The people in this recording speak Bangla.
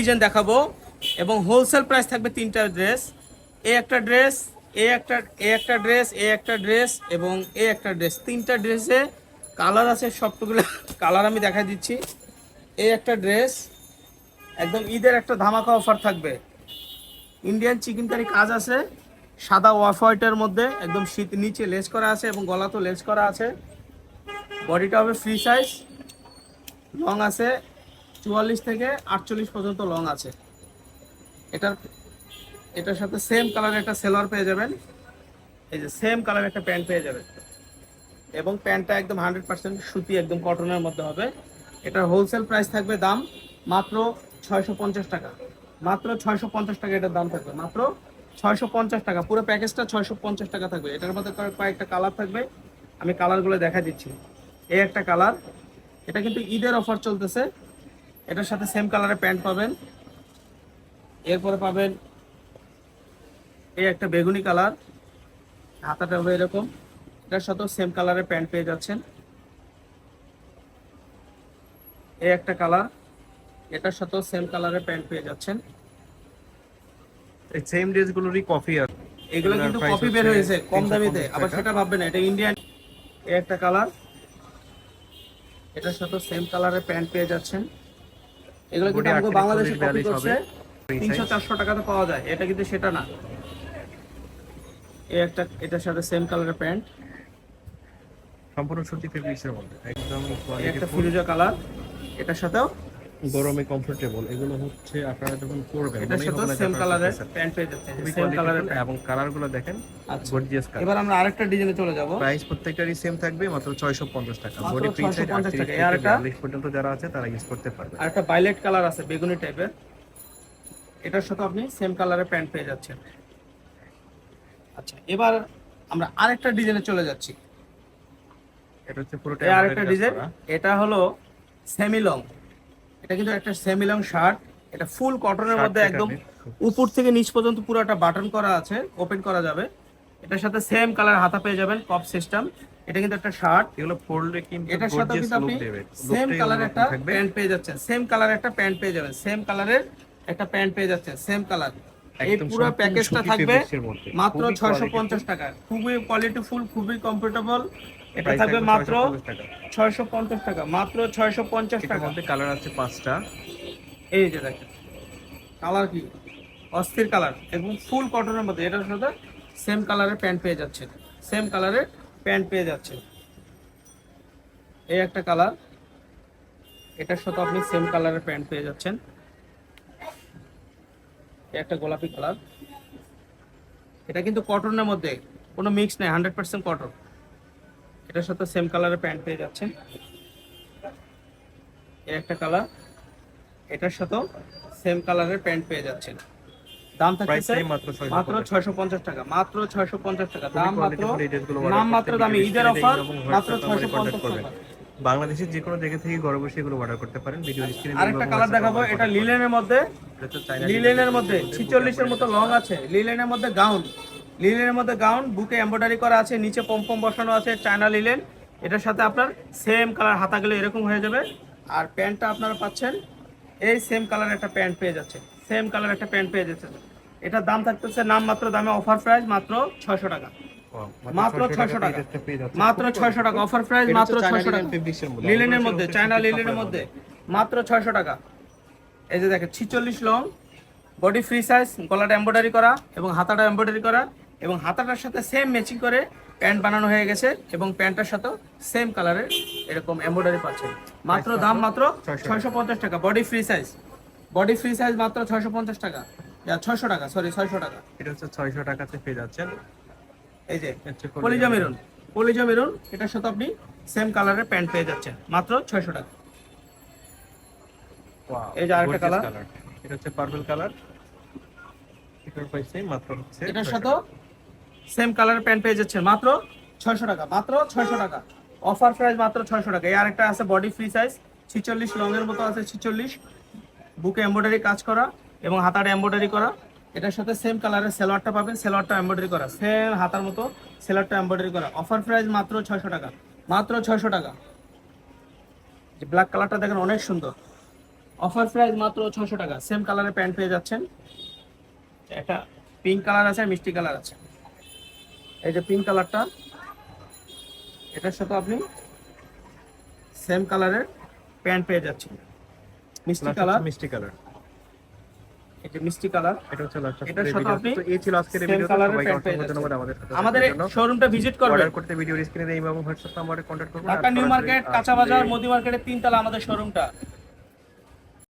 ডিজাইন দেখাবো, এবং হোলসেল প্রাইস থাকবে তিনটা ড্রেস এ একটা ড্রেস এ একটা এ একটা ড্রেস এ একটা ড্রেস এবং এ একটা ড্রেস তিনটা ড্রেসে কালার আছে সবগুলো কালার আমি দেখা দিচ্ছি। এ একটা ড্রেস একদম ঈদের একটা ধামাকা অফার থাকবে। ইন্ডিয়ান চিকেন কারি কাজ আছে। সাদা ওয়াফ হোয়াইটের মধ্যে, একদম শীত নিচে লেস করা আছে এবং গলা তো লেস করা আছে। বডিটা হবে ফ্রি সাইজ লং আছে। চুয়াল্লিশ থেকে আটচল্লিশ পর্যন্ত লং আছে। এটার এটার সাথে সেম কালার একটা সেলোয়ার পেয়ে যাবেন। এই যে সেম কালার একটা প্যান্ট পেয়ে যাবেন। এবং প্যান্টটা একদম হান্ড্রেড পার্সেন্ট সুতি, একদম কটনের মধ্যে হবে। এটার হোলসেল প্রাইস থাকবে দাম মাত্র ছয়শো পঞ্চাশ টাকা। মাত্র ছয়শো পঞ্চাশ টাকা এটার দাম থাকবে। মাত্র ছয়শো পঞ্চাশ টাকা। পুরো প্যাকেজটা ছয়শো পঞ্চাশ টাকা থাকবে। এটার মধ্যে কয়েক- কয়েকটা কালার থাকবে। আমি কালারগুলো দেখা দিচ্ছি। এই একটা কালার এটা কিন্তু ঈদের অফার চলতেছে। এটার সাথে সেম কালারের প্যান্ট পাবেন। এরপরে পাবেন এই একটা বেগুনি কালার হাতাটা হবে এরকম। এটার সাথেও সেম কালারের প্যান্ট পেয়ে যাচ্ছেন। এই একটা কালার এটার সাথেও সেম কালারের প্যান্ট পেয়ে যাচ্ছেন। এই সেম ড্রেসগুলোরই কফি আর এগুলো কিন্তু কপি বের হয়েছে কম দামিতে আবার সেটা ভাববেন না এটা ইন্ডিয়ান এই একটা কালার এটার সাথে সেম কালারের প্যান্ট পেয়ে যাচ্ছেন। এগুলো কিন্তু আমাকে বাংলাদেশে কপি করছে। তিনশো। চারশো টাকাতে পাওয়া যায়। এটা কিন্তু সেটা না। এই একটা এটার সাথে সেম কালারের প্যান্ট। সম্পূর্ণ সুতি ফেব্রিক্সের মধ্যে। একদম কোয়ালিটি একটা ফিরোজা কালার। এটার সাথেও গরমে কমফোর্টেবল এগুলো হচ্ছে আপনারা যখন পরবেন এটার না সেম কালারের প্যান্ট পেয়ে যাচ্ছে খুবই সেম কালারের এবং কালারগুলো দেখেন আচ্ছা গর্জিয়াস কালার এবার আমরা আরেকটা ডিজাইনে চলে যাব। প্রাইস প্রত্যেকটারই সেম থাকবে মাত্র 650 টাকা। বডি প্রিন্ট 650 টাকা। থেকে এই আরেকটা? 42 পর্যন্ত যারা আছে তারা ইউজ করতে পারবে। আর একটা ভায়োলেট কালার আছে বেগুনি টাইপের এটার সাথে আপনি সেম কালারের প্যান্ট পেয়ে যাচ্ছেন। আচ্ছা এবার আমরা আরেকটা ডিজাইনে চলে যাচ্ছি। এটা হচ্ছে পুরোটা আরেকটা ডিজাইন এটা হলো সেমি লং এটা কিন্তু একটা সেমি লং শার্ট এটা ফুল কটনের মধ্যে একদম উপর থেকে নিচ পর্যন্ত পুরোটা বাটন করা আছে ওপেন করা যাবে। এটার সাথে সেম কালার হাতা পেয়ে যাবেন কপ সিস্টেম এটা কিন্তু একটা শার্ট এগুলো পরলে কিন্তু এটার সাথে কিন্তু আপনি সেম কালার একটা প্যান্ট পেয়ে যাচ্ছেন। সেম কালার একটা প্যান্ট পেয়ে যাবেন। সেম কালারের একটা প্যান্ট পেয়ে যাচ্ছেন। সেম কালার এই পুরো প্যাকেজটা থাকবে। মাত্র খুবই ছয়শো quality পঞ্চাশ টাকা খুবই কোয়ালিটি ফুল খুবই কমফোর্টেবল এটা থাকবে মাত্র 650 টাকা। মাত্র ছয়শো পঞ্চাশ এটার টাকা। মধ্যে কালার আছে পাঁচটা। এই যে দেখেন কালার কি? অস্থির কালার এবং ফুল কটনের মধ্যে এটার সাথে সেম কালারের প্যান্ট পেয়ে যাচ্ছে সেম কালারের প্যান্ট পেয়ে যাচ্ছে এই একটা কালার এটার সাথে আপনি সেম কালারের প্যান্ট পেয়ে যাচ্ছেন। একটা গোলাপি কালার। এটা কিন্তু কটনের মধ্যে কোনো মিক্স নেই হান্ড্রেড পার্সেন্ট কটন এটার সাথে সেম কালারের প্যান্ট পেয়ে যাচ্ছেন। এই একটা কালার এটার সাথেও সেম কালারের প্যান্ট পেয়ে যাচ্ছেন। দাম থাকছে মাত্র 650 মাত্র ছয়শো পঞ্চাশ টাকা মাত্র ছয়শো পঞ্চাশ টাকা। দাম মাত্র নাম মাত্র দামি ঈদের অফার মাত্র ছয়শো পঞ্চাশ। টাকা। বাংলাদেশের যে কোনো জায়গা থেকে ঘরে বসে এগুলো অর্ডার করতে পারেন। ভিডিও স্ক্রিনে আরেকটা কালার দেখাবো এটা লিলেনের মধ্যে লিলেনের মধ্যে ছিচল্লিশের মতো লং আছে লিলেনের মধ্যে গাউন লিলেনের মধ্যে গাউন বুকে এমব্রয়ডারি করা আছে নিচে পম্পম বসানো আছে চায়না লিলেন এটার সাথে আপনার সেম কালার হাতাগুলো এরকম হয়ে যাবে। আর প্যান্টটা আপনারা পাচ্ছেন এই সেম কালার একটা প্যান্ট পেয়ে যাচ্ছে সেম কালার একটা প্যান্ট পেয়ে যাচ্ছে এটার দাম থাকতেছে নাম মাত্র দামে অফার প্রাইস মাত্র ছয়শো টাকা। মাত্র 600 টাকা। মাত্র ছয়শো টাকা। অফার প্রাইস মাত্র ছয়শো টাকা। লিলেনের মধ্যে চায়না লিলেনের মধ্যে মাত্র ছয়শো টাকা। এই যে দেখেন ছিচল্লিশ লং বডি ফ্রি সাইজ গলাটা এম্ব্রয়ডারি করা এবং হাতাটা এম্ব্রয়ডারি করা। এবং হাতাটার সাথে সেম ম্যাচিং করে প্যান্ট বানানো হয়ে গেছে এবং প্যান্টটার সাথেও সেম কালারের এরকম এম্ব্রয়ডারি পাচ্ছেন। মাত্র দাম মাত্র 600 ছয়শো। পঞ্চাশ টাকা। Body free size body free size মাত্র ছয়শো পঞ্চাশ টাকা। ছয়শো টাকা সরি ছয়শো টাকা। এটা হচ্ছে 600 টাকাতে পেয়ে যাচ্ছেন। এই যে কলিজা মেরুন। কলিজা মেরুন এটার সাথে আপনি সেম কালারের প্যান্ট পেয়ে যাচ্ছেন। মাত্র ছয়শো টাকা। এই যে আরেকটা colour। এটা হচ্ছে পার্পল কালার এটার প্রাইস মাত্র হচ্ছে এটার 600 সাথেও সেম কালারের প্যান্ট পেয়ে যাচ্ছেন। মাত্র ছয়শো টাকা, মাত্র ছয়শো টাকা। অফার প্রাইস মাত্র ছয়শো টাকা। এই আরেকটা আছে বডি ফ্রি সাইজ ছিচল্লিশ লংয়ের মতো আছে ছিচল্লিশ। বুকে এম্ব্রয়ডারি কাজ করা এবং হাতার এম্ব্রয়ডারি করা। এটার সাথে সেম কালারের সেলোয়ারটা পাবেন। সেলোয়ারটা এম্ব্রয়ডারি করা। সেম হাতার মতো সেলোয়ারটা এম্ব্রয়ডারি করা। অফার প্রাইস মাত্র ছয়শো টাকা। মাত্র ছয়শো টাকা। যে ব্ল্যাক কালারটা দেখেন অনেক সুন্দর। অফার প্রাইস মাত্র ছশো টাকা। সেম কালারের প্যান্ট পেয়ে যাচ্ছেন। একটা পিঙ্ক কালার আছে আর মিষ্টি কালার আছে। এই যে পিঙ্ক কালারটা এটার সাথে আপনি সেম কালারের প্যান্ট পেয়ে যাচ্ছেন। মিষ্টি কালার মিষ্টি কালার মিষ্টি কালার এটা হচ্ছে এটার সাথে আপনি তো এই ছিল আজকের ভিডিও সবাইকে অসংখ্য ধন্যবাদ আমাদের সাথে আমাদের শোরুমটা ভিজিট করবেন। অর্ডার করতে ভিডিও স্ক্রিনে এই এবং হোয়াটসঅ্যাপ নাম্বারে কন্ট্যাক্ট করবেন। ঢাকা নিউ মার্কেট কাঁচা বাজার মোদি মার্কেটের তিনতলা আমাদের শোরুমটা